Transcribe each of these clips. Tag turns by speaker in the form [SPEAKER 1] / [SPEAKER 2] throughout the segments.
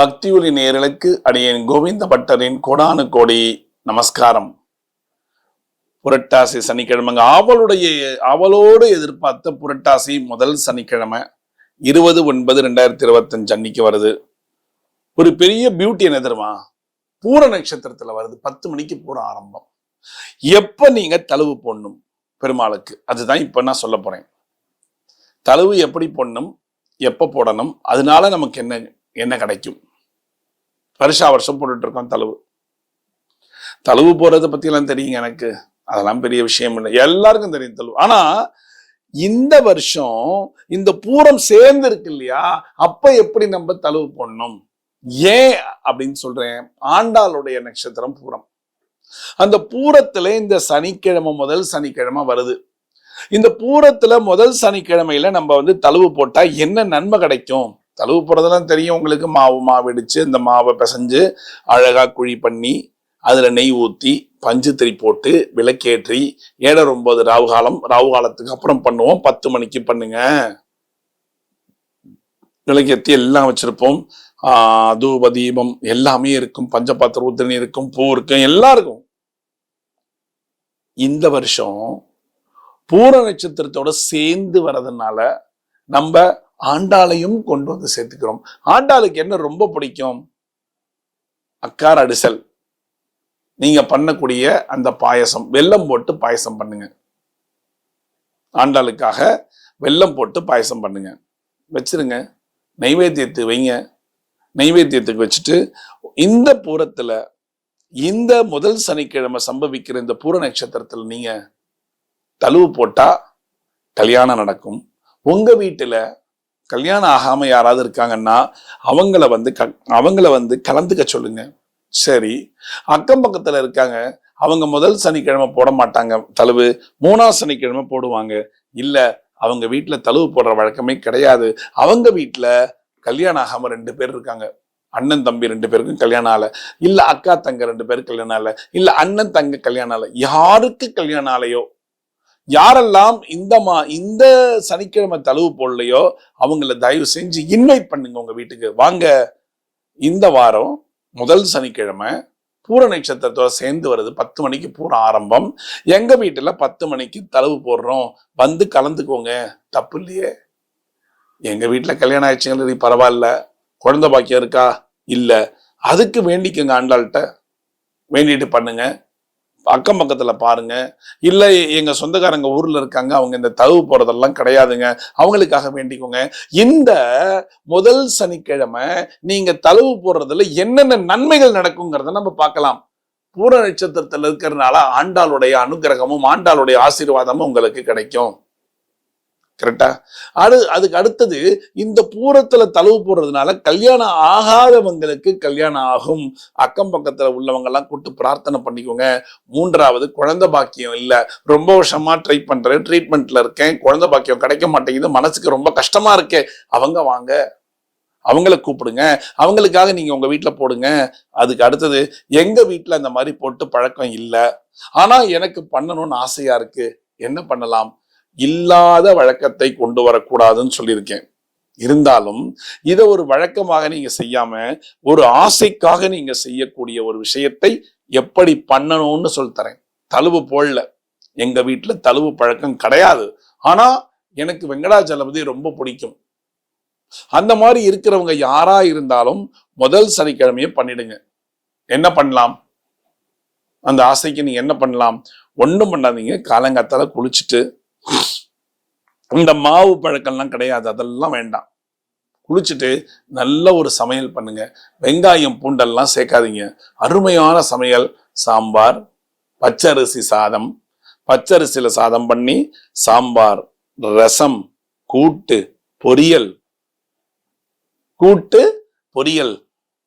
[SPEAKER 1] பக்தியுலி நேர்களுக்கு அடியேன் கோவிந்த பட்டரின் கோடானு கோடி நமஸ்காரம். புரட்டாசி சனிக்கிழமைங்க. அவளுடைய அவளோடு எதிர்பார்த்த புரட்டாசி முதல் சனிக்கிழமை இருபது ஒன்பது ரெண்டாயிரத்தி இருபத்தஞ்சு அன்னைக்கு வருது. ஒரு பெரிய பியூட்டி என்ன தெரியுமா? பூர நட்சத்திரத்துல வருது. பத்து மணிக்கு பூர ஆரம்பம். எப்ப நீங்க தழுவு போடணும் பெருமாளுக்கு? அதுதான் இப்ப நான் சொல்ல போறேன். தழுவு எப்படி போடணும்? எப்ப போடணும்? அதனால நமக்கு என்ன என்ன கிடைக்கும்? வருஷா வருஷம் போட்டுட்டு இருக்கோம் தழுவு. தழுவு போறதை பத்தி எல்லாம் தெரியுங்க எனக்கு. அதெல்லாம் பெரிய விஷயம் இல்லை. எல்லாருக்கும் தெரியும் தழுவு. ஆனா இந்த வருஷம் இந்த பூரம் சேர்ந்து இருக்கு இல்லையா? அப்ப எப்படி நம்ம தழுவு போடணும்? ஏன் அப்படின்னு சொல்றேன். ஆண்டாளுடைய நட்சத்திரம் பூரம். அந்த பூரத்துல இந்த சனிக்கிழமை முதல் சனிக்கிழமை வருது. இந்த பூரத்துல முதல் சனிக்கிழமையில நம்ம வந்து தழுவு போட்டா என்ன நன்மை கிடைக்கும்? தழுவு போகிறதெல்லாம் தெரியும். உங்களுக்கு மாவு மாவு இடித்து இந்த மாவை பிசைஞ்சு அழகா குழி பண்ணி அதில் நெய் ஊற்றி பஞ்சு திரி போட்டு விளக்கேற்றி ஏழர் ஒன்பது ராவு காலம் ராவு காலத்துக்கு அப்புறம் பண்ணுவோம். பத்து மணிக்கு பண்ணுங்க. விளக்கேற்றி எல்லாம் வச்சிருப்போம். தூப தீபம் எல்லாமே இருக்கும். பஞ்சபாத்திர உத்திரணி இருக்கும். பூ இருக்கும். எல்லாம் இருக்கும். இந்த வருஷம் பூர நட்சத்திரத்தோட சேர்ந்து வர்றதுனால நம்ம ஆண்டாளையும் கொண்டு வந்து சேர்த்துக்கிறோம். ஆண்டாளுக்கு என்ன ரொம்ப பிடிக்கும்? அக்கார் அடிசல். நீங்க பண்ணக்கூடிய அந்த பாயசம் வெல்லம் போட்டு பாயசம் பண்ணுங்க. ஆண்டாளுக்காக வெல்லம் போட்டு பாயசம் பண்ணுங்க. வச்சிருங்க. நைவேத்தியத்து வைங்க. நைவேத்தியத்துக்கு வச்சுட்டு இந்த பூரத்துல இந்த முதல் சனிக்கிழமை சம்பவிக்கிற இந்த பூர நட்சத்திரத்தில் நீங்க தழுவு போட்டா கல்யாணம் நடக்கும். உங்க வீட்டுல கல்யாணம் ஆகாம யாராவது இருக்காங்கன்னா அவங்கள வந்து க- அவங்கள வந்து கலந்துக்க சொல்லுங்க. சரி. அக்கம் பக்கத்துல இருக்காங்க அவங்க முதல் சனிக்கிழமை போட மாட்டாங்க. தழுவு. மூணாவது சனிக்கிழமை போடுவாங்க. இல்ல அவங்க வீட்டுல தழுவு போடுற வழக்கமே கிடையாது. அவங்க வீட்டுல கல்யாணம் ஆகாம ரெண்டு பேர் இருக்காங்க. அண்ணன் தம்பி ரெண்டு பேருக்கும் கல்யாணம் ஆகல. இல்ல அக்கா தங்க ரெண்டு பேருக்கு கல்யாணம் ஆகல. இல்ல அண்ணன் தங்க கல்யாணம் ஆகல. யாருக்கு கல்யாணம் ஆலையோ யாரெல்லாம் இந்த மா இந்த சனிக்கிழமை தழுவு போடலையோ அவங்கள தயவு செஞ்சு இன்வைட் பண்ணுங்க உங்க வீட்டுக்கு. வாங்க. இந்த வாரம் முதல் சனிக்கிழமை பூர நட்சத்திரத்தோட சேர்ந்து வருது பத்து மணிக்கு பூர ஆரம்பம். எங்க வீட்டுல பத்து மணிக்கு தழுவு போடுறோம். வந்து கலந்துக்கோங்க. தப்பு இல்லையே. எங்க வீட்டுல கல்யாணம் ஆயிடுச்சுங்கிறது பரவாயில்ல. குழந்தை பாக்கியம் இருக்கா? இல்ல. அதுக்கு வேண்டிக்கங்க ஆண்டாள்கிட்ட. வேண்டிட்டு பண்ணுங்க. அக்கம் பக்கத்துல பாருங்க. இல்லை எங்கள் சொந்தக்காரங்க ஊரில் இருக்காங்க. அவங்க இந்த தழுவு போகிறதெல்லாம் கிடையாதுங்க. அவங்களுக்காக வேண்டிக்கோங்க. இந்த முதல் சனிக்கிழமை நீங்கள் தழுவு போடுறதுல என்னென்ன நன்மைகள் நடக்குங்கிறத நம்ம பார்க்கலாம். பூர நட்சத்திரத்துல இருக்கிறதுனால ஆண்டாளுடைய அனுகிரகமும் ஆண்டாளுடைய ஆசீர்வாதமும் உங்களுக்கு கிடைக்கும். கரெக்டா அடு அதுக்கு அடுத்தது இந்த பூரத்துல தழுவு போடுறதுனால கல்யாணம் ஆகாதவங்களுக்கு கல்யாணம் ஆகும். அக்கம் பக்கத்துல உள்ளவங்க எல்லாம் கூட்டு பிரார்த்தனை பண்ணிக்கோங்க. மூன்றாவது குழந்தை பாக்கியம் இல்ல. ரொம்ப வருஷமா ட்ரை பண்றேன் ட்ரீட்மெண்ட்ல இருக்கேன். குழந்தை பாக்கியம் கிடைக்க மாட்டேங்குது. மனசுக்கு ரொம்ப கஷ்டமா இருக்கே. அவங்க வாங்க. அவங்கள கூப்பிடுங்க. அவங்களுக்காக நீங்க உங்க வீட்ல போடுங்க. அதுக்கு அடுத்தது எங்க வீட்ல அந்த மாதிரி போட்டு பழக்கம் இல்லை. ஆனா எனக்கு பண்ணணும்னு ஆசையா இருக்கு. என்ன பண்ணலாம்? இல்லாத வழக்கத்தை கொண்டு வரக்கூடாதுன்னு சொல்லியிருக்கேன். இருந்தாலும் இதை ஒரு வழக்கமாக நீங்க செய்யாம ஒரு ஆசைக்காக நீங்க செய்யக்கூடிய ஒரு விஷயத்தை எப்படி பண்ணணும்னு சொல்லித் தரேன். தழுவு போடல. எங்க வீட்டுல தழுவு பழக்கம் கிடையாது. ஆனா எனக்கு வெங்கடாஜலபதி ரொம்ப பிடிக்கும். அந்த மாதிரி இருக்கிறவங்க யாரா இருந்தாலும் முதல் சனிக்கிழமையே பண்ணிடுங்க. என்ன பண்ணலாம்? அந்த ஆசைக்கு நீங்க என்ன பண்ணலாம்? ஒன்றும் பண்ணாதீங்க. காலங்காத்தால குளிச்சுட்டு இந்த மாவு பழக்கம்லாம் கிடையாது அதெல்லாம் வேண்டாம். குளிச்சுட்டு நல்ல ஒரு சமையல் பண்ணுங்க. வெங்காயம் பூண்டெல்லாம் சேர்க்காதீங்க. அருமையான சமையல். சாம்பார் பச்சரிசி சாதம். பச்சரிசியில் சாதம் பண்ணி சாம்பார் ரசம் கூட்டு பொரியல். கூட்டு பொரியல்.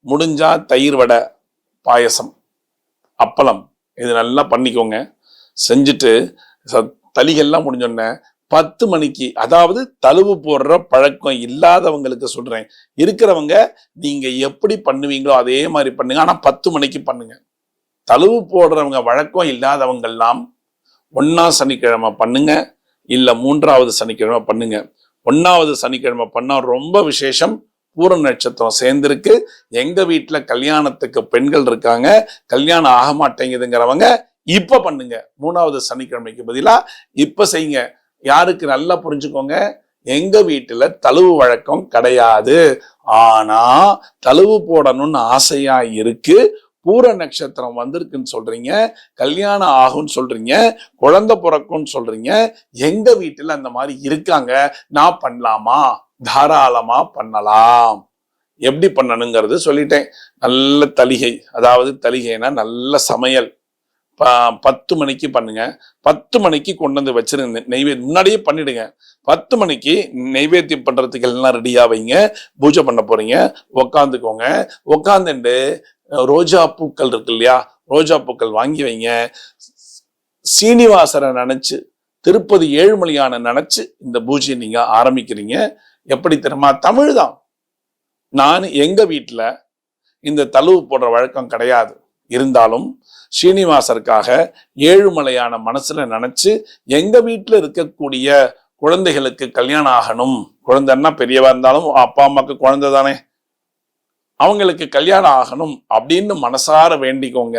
[SPEAKER 1] முடிஞ்சா தயிர் வடை பாயசம். அப்பளம். இது நல்லா பண்ணிக்கோங்க. செஞ்சுட்டு சளிகள்லாம் முடிஞ்சோடனே பத்து மணிக்கு அதாவது தழுவு போடுற பழக்கம் இல்லாதவங்களுக்கு சொல்றேன். இருக்கிறவங்க நீங்க எப்படி பண்ணுவீங்களோ அதே மாதிரி பண்ணுங்க. ஆனா பத்து மணிக்கு பண்ணுங்க. தழுவு போடுறவங்க வழக்கம் இல்லாதவங்கெல்லாம் ஒன்னா சனிக்கிழமை பண்ணுங்க. இல்ல மூன்றாவது சனிக்கிழமை பண்ணுங்க. ஒன்றாவது சனிக்கிழமை பண்ணா ரொம்ப விசேஷம். பூர நட்சத்திரம் சேர்ந்திருக்கு. எங்க வீட்டுல கல்யாணத்துக்கு பெண்கள் இருக்காங்க. கல்யாணம் ஆக மாட்டேங்குதுங்கிறவங்க இப்போ பண்ணுங்க. மூணாவது சனிக்கிழமைக்கு பதிலாக இப்போ செய்யுங்க. யாருக்கு நல்லா புரிஞ்சுக்கோங்க. எங்க வீட்டுல தழுவு வழக்கம் கிடையாது. ஆனா தழுவு போடணும்னு ஆசையா இருக்கு. பூர நட்சத்திரம் வந்திருக்குன்னு சொல்றீங்க. கல்யாணம் ஆகும்னு சொல்றீங்க. குழந்தை பிறக்கும்னு சொல்றீங்க. எங்க வீட்டுல அந்த மாதிரி இருக்காங்க. நான் பண்ணலாமா? தாராளமா பண்ணலாம். எப்படி பண்ணணுங்கிறது சொல்லிட்டேன். நல்ல தலிகை அதாவது தலிகைனா நல்ல சமையல். பத்து மணிக்கு பண்ணுங்க. பத்து மணிக்கு கொண்டு வந்து வச்சிருங்க நெய்வேத்தியம் முன்னாடியே பண்ணிடுங்க. பத்து மணிக்கு நெய்வேத்தியம் பண்றதுக்கு எல்லாம் ரெடியா வைங்க. பூஜை பண்ண போறீங்க. உக்காந்துக்கோங்க. உக்காந்துட்டு ரோஜா பூக்கள் இருக்கு இல்லையா? ரோஜா பூக்கள் வாங்கி வைங்க. சீனிவாசரை நினைச்சு திருப்பதி ஏழுமலையான நினைச்சு இந்த பூஜையை நீங்க ஆரம்பிக்கிறீங்க. எப்படி தெரியுமா? தமிழ் தான். நான் எங்க வீட்டில் இந்த தழுவு போடுற வழக்கம் கிடையாது. இருந்தாலும் ஸ்ரீனிவாசருக்காக ஏழுமலையான மனசுல நினைச்சு எங்க வீட்டில் இருக்கக்கூடிய குழந்தைகளுக்கு கல்யாணம் ஆகணும். குழந்தைன்னா பெரியவா இருந்தாலும் அப்பா அம்மாக்கு குழந்தை தானே. அவங்களுக்கு கல்யாணம் ஆகணும் அப்படின்னு மனசார வேண்டிக்கோங்க.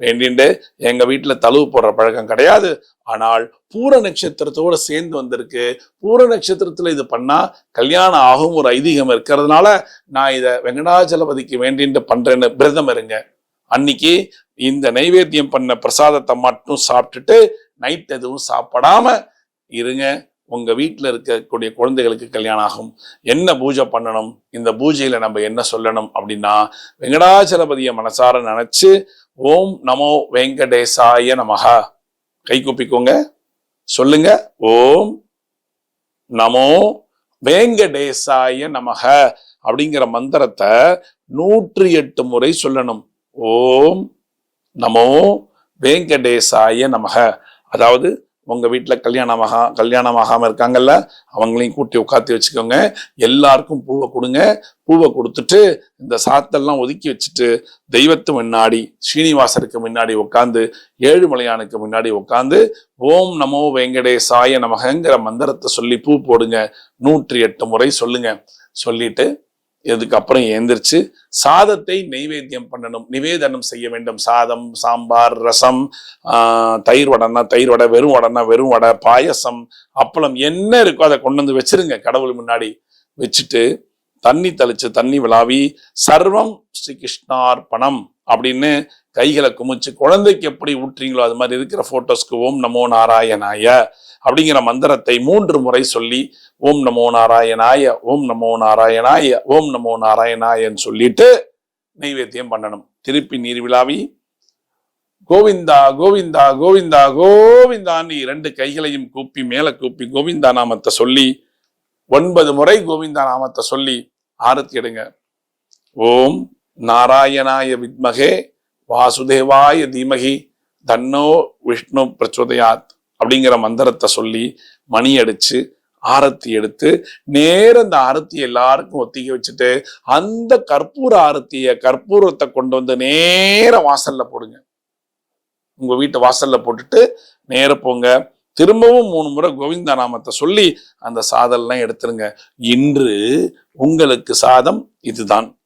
[SPEAKER 1] வேண்டிண்டு எங்க வீட்டுல தழுவு போடுற பழக்கம் கிடையாது. ஆனால் பூர நட்சத்திரத்தோட சேர்ந்து வந்திருக்கு. பூர நட்சத்திரத்துல இது பண்ணா கல்யாணம் ஆகும் ஒரு ஐதீகம் இருக்கிறதுனால நான் இதை வெங்கடாஜலபதிக்கு வேண்டிட்டு பண்றேன்னு பிரதம் இருங்க அன்னைக்கு இந்த நைவேத்தியம் பண்ண பிரசாதத்தை மட்டும் சாப்பிட்டுட்டு நைட் எதுவும் சாப்பிடாம இருங்க. உங்க வீட்டில் இருக்கக்கூடிய குழந்தைகளுக்கு கல்யாணம் ஆகும். என்ன பூஜை பண்ணணும்? இந்த பூஜையில நம்ம என்ன சொல்லணும் அப்படின்னா வெங்கடாச்சலபதியை மனசார நினைச்சு ஓம் நமோ வெங்கடேசாய நமகா கை கூப்பிக்கோங்க. சொல்லுங்க. ஓம் நமோ வேங்கடேசாய நமக அப்படிங்கிற மந்திரத்தை நூற்றி எட்டு முறை சொல்லணும். ஓம் நமோ வேங்கடேசாய நமக. அதாவது உங்க வீட்டில் கல்யாணமாக ஆகாமல் இருக்காங்கல்ல அவங்களையும் கூட்டி உட்காத்தி வச்சுக்கோங்க. எல்லாருக்கும் பூவை கொடுங்க. பூவை கொடுத்துட்டு இந்த சாத்தெல்லாம் ஒதுக்கி வச்சுட்டு தெய்வத்து முன்னாடி ஸ்ரீனிவாசருக்கு முன்னாடி உட்காந்து ஏழுமலையானுக்கு முன்னாடி உட்காந்து ஓம் நமோ வெங்கடேசாய நமகங்கிற மந்திரத்தை சொல்லி பூ போடுங்க. நூற்றி எட்டு முறை சொல்லுங்க. சொல்லிட்டு இதுக்கப்புறம் எந்திரிச்சு சாதத்தை நெய்வேத்தியம் பண்ணணும் நிவேதனம் செய்ய வேண்டும். சாதம் சாம்பார் ரசம் தயிர் வடைனா தயிர் வடை வெறும் வடைனா வெறும் வடை பாயசம் அப்பளம் என்ன இருக்கோ அதை கொண்டு வந்து வச்சிருங்க. கடவுள் முன்னாடி வச்சுட்டு தண்ணி தெளிச்சு தண்ணி விழாவி சர்வம் ஸ்ரீ கிருஷ்ணார்ப்பணம் அப்படின்னு கைகளை குமிச்சு குழந்தைக்கு எப்படி ஊற்றுறீங்களோ அது மாதிரி இருக்கிற ஃபோட்டோஸ்க்கு ஓம் நமோ நாராயணாய அப்படிங்கிற மந்திரத்தை மூன்று முறை சொல்லி ஓம் நமோ நாராயணாய ஓம் நமோ நாராயணாய ஓம் நமோ நாராயணாயன்னு சொல்லிட்டு நைவேத்தியம் பண்ணணும். திருப்பி நீர் விழாவி. கோவிந்தா கோவிந்தா கோவிந்தா கோவிந்தான்னு இரண்டு கைகளையும் கூப்பி மேல கூப்பி கோவிந்தா நாமத்தை சொல்லி ஒன்பது முறை கோவிந்தா நாமத்தை சொல்லி ஆரத்தி எடுங்க. ஓம் நாராயணாய வித்மகே வாசுதேவாய தீமகி தன்னோ விஷ்ணு பிரச்சோதயாத் அப்படிங்கிற மந்திரத்தை சொல்லி மணி அடிச்சு ஆரத்தி எடுத்து நேர அந்த ஆரத்தியை எல்லாருக்கும் ஒத்திக்க வச்சுட்டு அந்த கற்பூர ஆரத்திய கற்பூரத்தை கொண்டு வந்து நேர வாசல்ல போடுங்க. உங்க வீட்டு வாசல்ல போட்டுட்டு நேர போங்க. திரும்பவும் மூணு முறை கோவிந்தா நாமத்தை சொல்லி அந்த சாதம்லாம் எடுத்துருங்க. இன்று உங்களுக்கு சாதம் இதுதான்.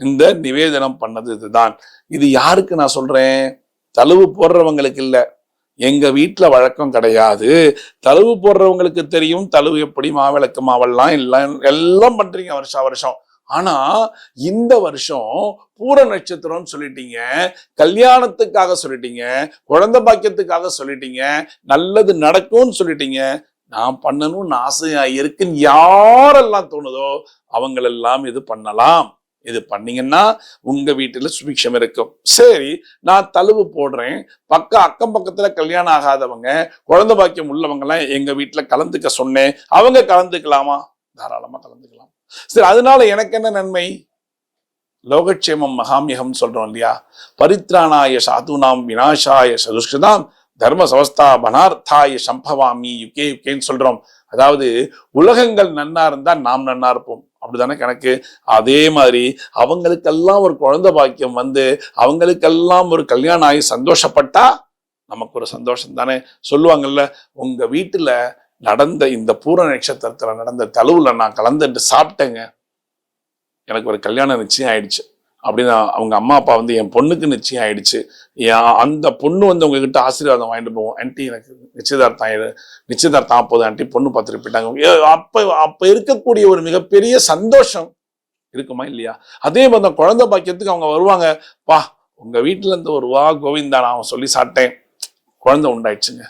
[SPEAKER 1] இந்த நிவேதனம் பண்ணது இதுதான். இது யாருக்கு நான் சொல்றேன்? தழுவு போடுறவங்களுக்கு இல்ல. எங்க வீட்டில் வழக்கம் கிடையாது. தழுவு போடுறவங்களுக்கு தெரியும் தழுவு எப்படி மாவிளக்கு மாவெல்லாம் எல்லாம் எல்லாம் பண்றீங்க வருஷம் வருஷம். ஆனா இந்த வருஷம் பூர நட்சத்திரம்னு சொல்லிட்டீங்க கல்யாணத்துக்காக சொல்லிட்டீங்க குழந்தை பாக்கியத்துக்காக சொல்லிட்டீங்க நல்லது நடக்கும்னு சொல்லிட்டீங்க. நான் பண்ணணும்னு ஆசையா இருக்குன்னு யாரெல்லாம் தோணுதோ அவங்களெல்லாம் இது பண்ணலாம். இது பண்ணீங்கன்னா உங்க வீட்டுல சுபிக்ஷம் இருக்கும். சரி நான் தழுவு போடுறேன். பக்க அக்கம் பக்கத்துல கல்யாணம் ஆகாதவங்க குழந்தை பாக்கியம் உள்ளவங்க எல்லாம் எங்க வீட்டுல கலந்துக்க சொன்னேன். அவங்க கலந்துக்கலாமா? தாராளமா கலந்துக்கலாம். சரி அதனால எனக்கு என்ன நன்மை? லோகக்ஷேமம் மகாமியகம் சொல்றோம் இல்லையா? பரித்ராணாய சாதுனாம் வினாசாய சதுஷ்கிருதாம் தர்ம சவஸ்தா பனார்த்தாய சம்பவாமி யுகே யுகேன்னு சொல்றோம். அதாவது உலகங்கள் நன்னா இருந்தா நாம் நன்னா இருப்போம். அப்படிதானே கணக்கு? அதே மாதிரி அவங்களுக்கெல்லாம் ஒரு குழந்தை பாக்கியம் வந்து அவங்களுக்கெல்லாம் ஒரு கல்யாணம் ஆகி சந்தோஷப்பட்டா நமக்கு ஒரு சந்தோஷம் தானே? சொல்லுவாங்கல்ல உங்க வீட்டுல நடந்த இந்த பூர நட்சத்திரத்துல நடந்த தழுவுல நான் கலந்துட்டு சாப்பிட்டேங்க. எனக்கு ஒரு கல்யாணம் நிச்சயம் ஆயிடுச்சு. அப்படின்னு அவங்க அம்மா அப்பா வந்து என் பொண்ணுக்கு நிச்சயம் ஆயிடுச்சு. அந்த பொண்ணு வந்து உங்ககிட்ட ஆசீர்வாதம் வாங்கிட்டு போவோம். ஆன்ட்டி எனக்கு நிச்சயதார்த்தம் ஆயிடு நிச்சயதார்த்தம் ஆப்போது ஆன்ட்டி பொண்ணு பார்த்துட்டு போயிட்டாங்க. அப்போ அப்போ இருக்கக்கூடிய ஒரு மிகப்பெரிய சந்தோஷம் இருக்குமா இல்லையா? அதே மாதிரி தான் குழந்தை பாக்கியத்துக்கு அவங்க வருவாங்க. பா உங்க வீட்டுல இருந்து ஒரு வா கோவிந்தா நான் சொல்லி சாப்பிட்டேன். குழந்தை உண்டாயிடுச்சுங்க.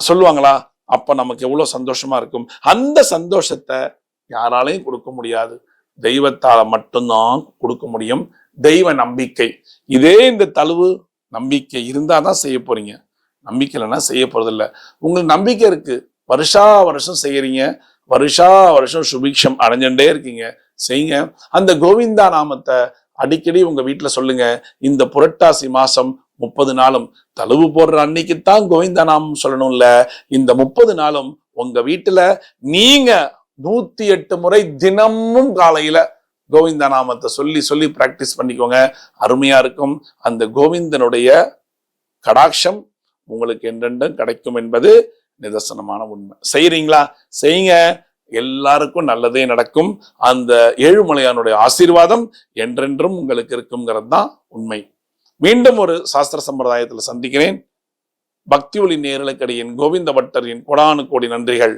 [SPEAKER 1] சொல்லுவாங்களா? அப்ப நமக்கு எவ்வளவு சந்தோஷமா இருக்கும். அந்த சந்தோஷத்தை யாராலையும் கொடுக்க முடியாது. தெய்வத்தால மட்டும்தான் கொடுக்க முடியும். தெய்வ நம்பிக்கை. இதே இந்த தழுவு நம்பிக்கை இருந்தாதான் செய்ய போறீங்க. நம்பிக்கை இல்லைன்னா செய்ய போறதில்ல. உங்களுக்கு நம்பிக்கை இருக்கு. வருஷா வருஷம் செய்யறீங்க. வருஷா வருஷம் சுபிக்ஷம் அடைஞ்சுட்டே இருக்கீங்க. செய்யுங்க அந்த கோவிந்தா நாமத்தை அடிக்கடி உங்க வீட்டுல சொல்லுங்க. இந்த புரட்டாசி மாசம் முப்பது நாளும் தழுவு போடுற அன்னைக்கு தான் கோவிந்தா நாமம் சொல்லணும்ல. இந்த முப்பது நாளும் உங்க வீட்டுல நீங்க நூத்தி எட்டு முறை தினமும் காலையில கோவிந்த நாமத்தை சொல்லி சொல்லி பிராக்டிஸ் பண்ணிக்கோங்க. அருமையா இருக்கும். அந்த கோவிந்தனுடைய கடாட்சம் உங்களுக்கு என்றென்றும் கிடைக்கும் என்பது நிதர்சனமான உண்மை. செய்யறீங்களா செய்யுங்க. எல்லாருக்கும் நல்லதே நடக்கும். அந்த ஏழுமலையானுடைய ஆசீர்வாதம் என்றென்றும் உங்களுக்கு இருக்குங்கிறது தான் உண்மை. மீண்டும் ஒரு சாஸ்திர சம்பிரதாயத்தில் சந்திக்கிறேன். பக்தி ஒளி நேரலக்கடியின் கோவிந்த பட்டரின் கொடானு கோடி நன்றிகள்.